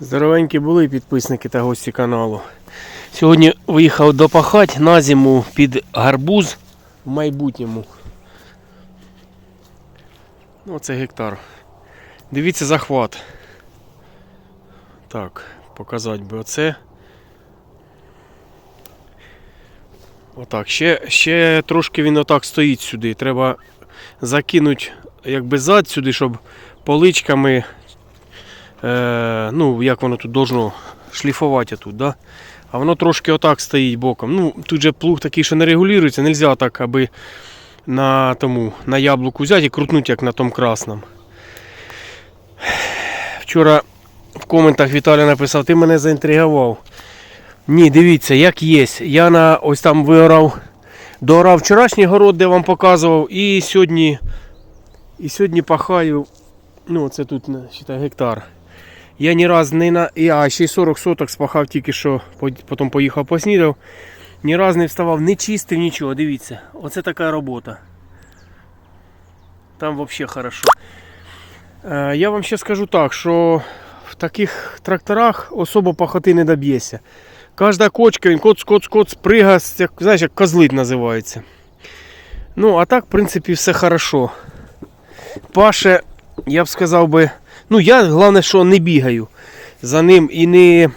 Здоровенькі були підписники та гості каналу. Сьогодні виїхав допахати на зиму під гарбуз в майбутньому. Ну, це гектар. Дивіться захват. Так, показати би оце. Отак. Ще, ще трошки він отак стоїть сюди. Треба закинути якби зад сюди, щоб поличками е, ну, як воно тут должно шліфувати тут, да? А воно трошки отак стоїть боком. Ну, тут же плуг такий, що не регулюється, нельзя так, аби на тому, на яблуку взяти і крутнути, як на тому красному. Вчора в коментах Віталій написав, ти мене заінтригував. Ні, дивіться, як є. Я на ось там вигорав, доорав вчорашній город, де вам показував, і сьогодні, і сьогодні пахаю. Ну, це тут считай, гектар. Я ні раз не на. Я ще й 40 соток спахав тільки що, потім поїхав поснідав. Ні раз не вставав, не чистив нічого. Дивіться, оце така робота. Там взагалі хорошо. Е, я вам ще скажу так, що в таких тракторах особо пахоти не доб'єшся. Кожна кочка, він коц, коц, коц, прига, як, знаєш, як козлит називається. Ну, а так, в принципі, все хорошо. Паше, я б сказав би, ну я головне, що не бігаю за ним і не.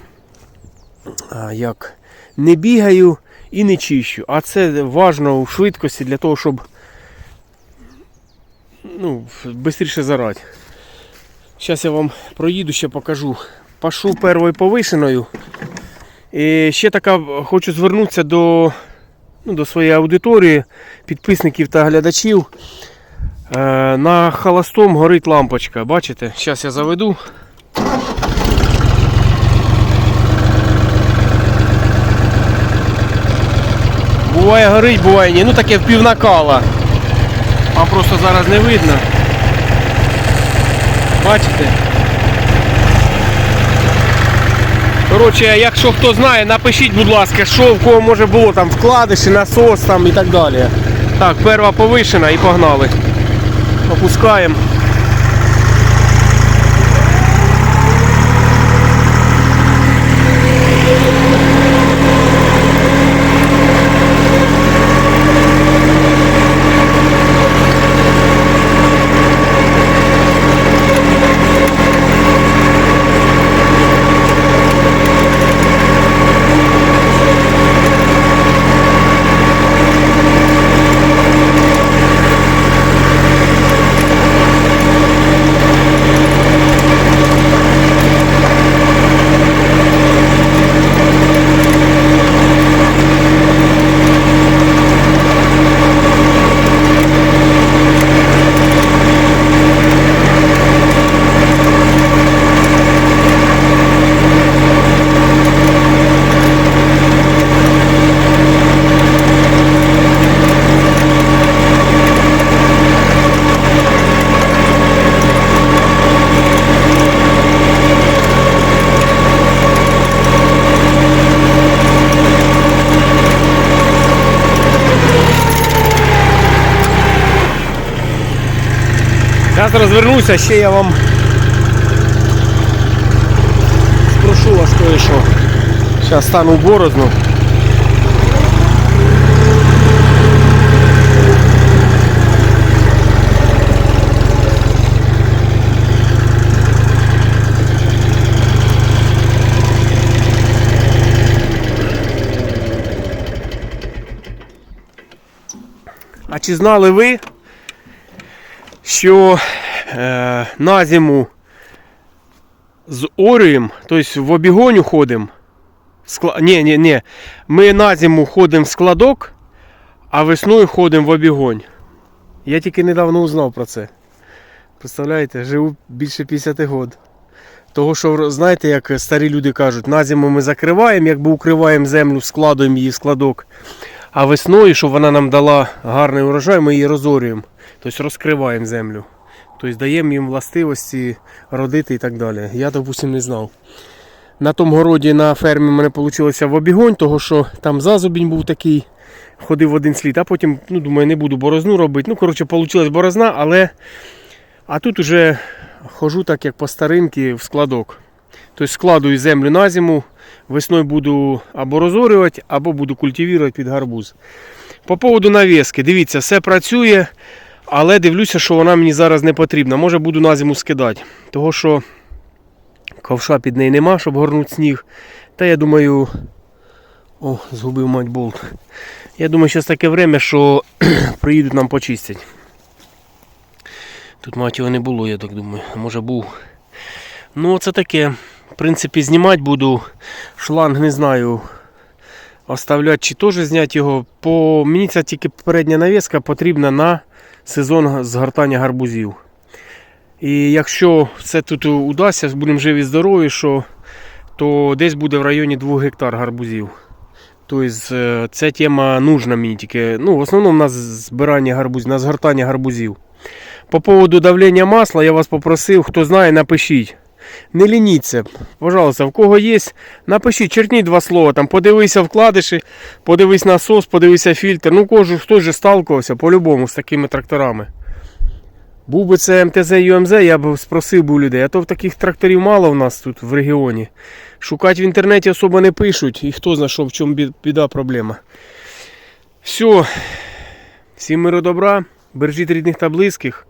А, як, не бігаю і не чищу. А це важно у швидкості для того, щоб ну, швидше зарати. Зараз я вам проїду, ще покажу. Пашу первою повишеною. І ще така хочу звернутися до, ну, до своєї аудиторії, підписників та глядачів. Е, на холостом горить лампочка. Бачите? Зараз я заведу. Буває горить, буває ні. Ну таке в півнакала. А просто зараз не видно. Бачите? Коротше, якщо хто знає, напишіть, будь ласка, що в кого може було там вкладиші, насос там і так далі. Так, перша повишена і погнали. Опускаємо. Зараз розвернуся, ще я вам спрошу вас кое-що. Зараз стану в борозну. А чи знали ви, що е, на зиму з орієм, тобто в обігоню ходимо. Скла... Ні, ні, ні. Ми на зиму ходимо в складок, а весною ходимо в обігонь. Я тільки недавно узнав про це. Представляєте, живу більше 50 років. Того, що знаєте, як старі люди кажуть, на зиму ми закриваємо, якби укриваємо землю, складуємо її в складок. А весною, щоб вона нам дала гарний урожай, ми її розорюємо. Тобто розкриваємо землю. Тобто даємо їм властивості родити і так далі. Я, допустим, не знав. На тому городі на фермі в мене вийшло в обігонь, того що там зазубінь був такий, ходив один слід, а потім, ну, думаю, не буду борозну робити. Ну, коротше, вийшла борозна, але. А тут уже хожу так, як по старинки в складок. Тобто складую землю на зиму, весною буду або розорювати, або буду культивувати під гарбуз. По поводу навіски, дивіться, все працює, але дивлюся, що вона мені зараз не потрібна. Може буду на зиму скидати. Того що ковша під неї нема, щоб горнути сніг. Та я думаю. О, згубив мать болт. Я думаю, зараз таке время, що приїдуть нам почистять. Тут мать його не було, я так думаю. Може був. Ну, це таке. В принципі, знімати буду. Шланг не знаю. Оставляти чи теж зняти його. По... Мені ця тільки передня навіска потрібна на сезон згортання гарбузів. І якщо все тут удасться, будемо живі здорові, що, то десь буде в районі 2 гектар гарбузів. Тобто ця тема нужна мені тільки. Ну, в основному на збирання гарбузів, на згортання гарбузів. По поводу давлення масла я вас попросив, хто знає, напишіть. Не лініться, пожалуйста, в кого є, напишіть, черкніть два слова, там подивися вкладиші, подивись насос, подивися фільтр. Ну, кожен хтось же сталкувався по-любому з такими тракторами. Був би це МТЗ ЮМЗ, я б спросив у людей, а то таких тракторів мало в нас тут в регіоні. Шукати в інтернеті особо не пишуть, і хто знає, в чому біда проблема. Все. Всім миру добра, бережіть рідних та близьких.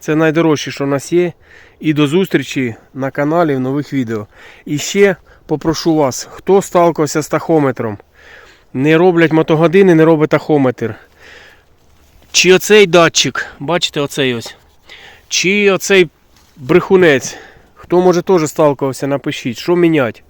Це найдорожче, що в нас є. І до зустрічі на каналі в нових відео. І ще попрошу вас, хто сталкивався з тахометром, не роблять мотогодини, не робить тахометр. Чи оцей датчик, бачите, оцей ось. Чи оцей брехунець. Хто може теж сталкувався, напишіть, що міняти.